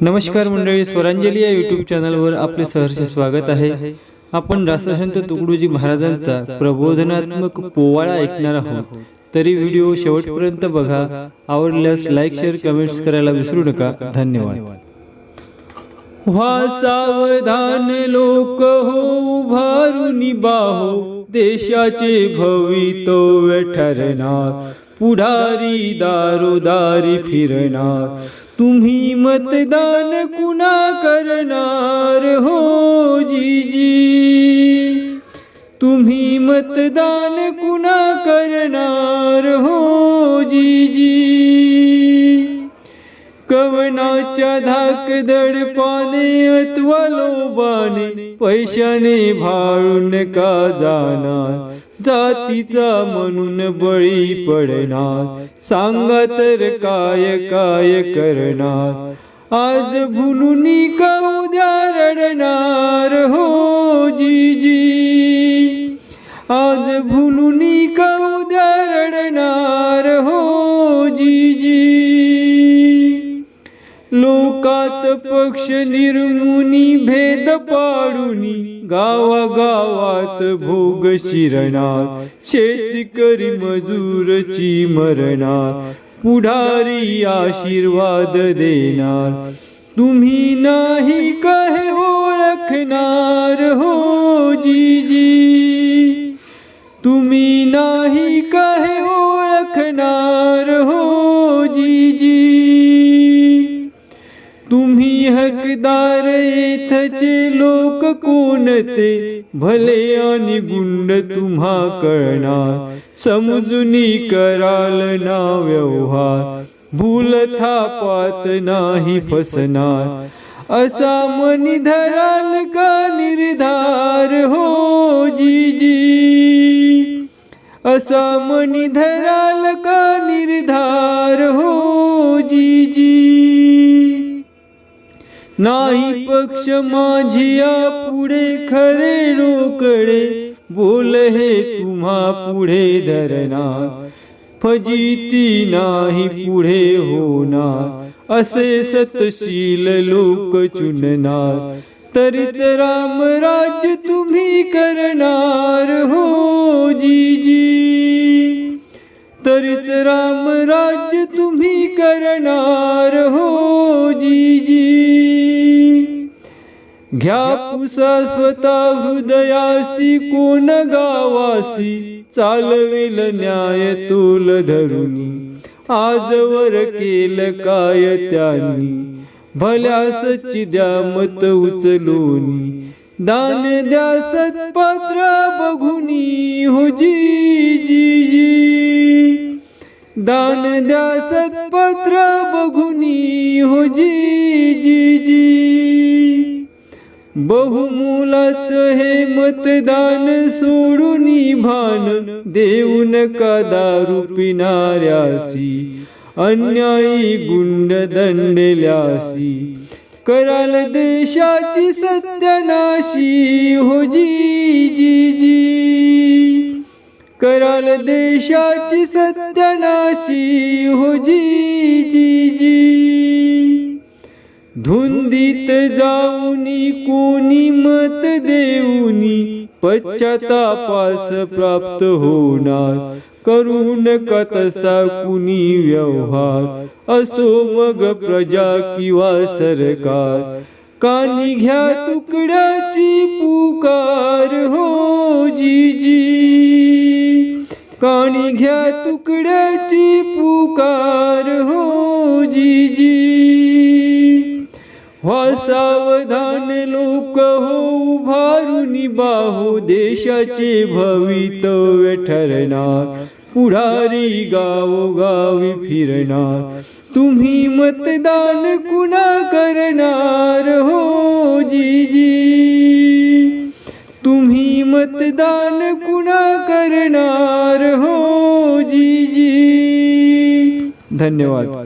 नमस्कार मंडळी स्वरांजली या युट्यूब चॅनलवर आपले सहर्ष स्वागत आहे. आपण राष्ट्रसंत तुकडोजी महाराजांचा प्रबोधनात्मक पोवाळा ऐकणार आहोत. तरी व्हिडिओ शेवटपर्यंत बघा. आवडल्यास लाईक शेअर कमेंट्स करायला विसरू नका. धन्यवाद. व्हा सावधान लोक हो उभारून बाहो. देशाचे भवितव्य ठरणार. पुढारी दारोदारी फिरणार. तुम्ही मतदान कुणा करणार हो जीजी? तुम्ही मतदान कुणा करणार हो जीजी? कवनाच्या धाक दडपाने अथवा लोबाने पैशाने भाळून का जाणार? जातीचा म्हणून बळी पडणार. सांगत तर काय काय करणार? आज भुलून का उद्या रडणार. लोकात पक्ष निर्मुनी भेद पाडूनी गावागावात भोग शिरणार शेतकरी मजूरची मरणार पुढारी आशीर्वाद देणार. तुम्ही नाही कहे ओळखणार हो जी जी तुम्ही नाही का हकदार इथचे लोक कोणते भले आणि गुंड तुम्हा कळणार. समजुनी कराल ना व्यवहार. भूल थापात नाही फसणार. असा मनी धराल का निर्धार हो जीजी? असा मनी धराल का निर्धार हो जीजी? नाही पक्ष माझिया पुढे खरे रोकडे बोल हे तुम्हा पुढे धरणार. फजिती नाही पुढे होणार. असे सतशील लोक चुनणार. तरीच राम राज्य तुम्ही करणार हो जीजी. तरीच राम राज्य तुम्ही करणार घ्या पुसा स्वतः हृदयासी कोण गावासी चालवेल न्याय तोल धरुनी. आजवर केल काय त्यांनी भल्या सच्ची द्या मत उचलोनी. दान द्या सत्पात्र बघुनी हो जी जी जी. दान द्या सत्पत्र बघुनी हो जी जी जी. बहुमुलाच हे मतदान सोडून भान देऊन नका दारू पिणाऱ्यासी अन्यायी गुंड दंडल्यासी. कराल देशाची सत्यनाशी हो जी जी जी. कराल देशाची सत्यनाशी हो जी धुंदीत जाऊनी कोणी मत देऊनी पश्चातापास प्राप्त होणार. करून कतसा कुणी व्यवहार? असो मग प्रजा किंवा सरकार. कानी घ्या तुकड्याची पुकार हो जी जी काणी घ्या तुकड्याची पुकार हो जी जी व्हा सावधान लोक हो उभारून बाहू देशाचे भवितव्य ठरणार. पुढारी गावोगावी फिरणार. तुम्ही मतदान कुणा करणार? हो जीजी. तुम्ही मतदान कुणा करणार? हो जीजी. धन्यवाद.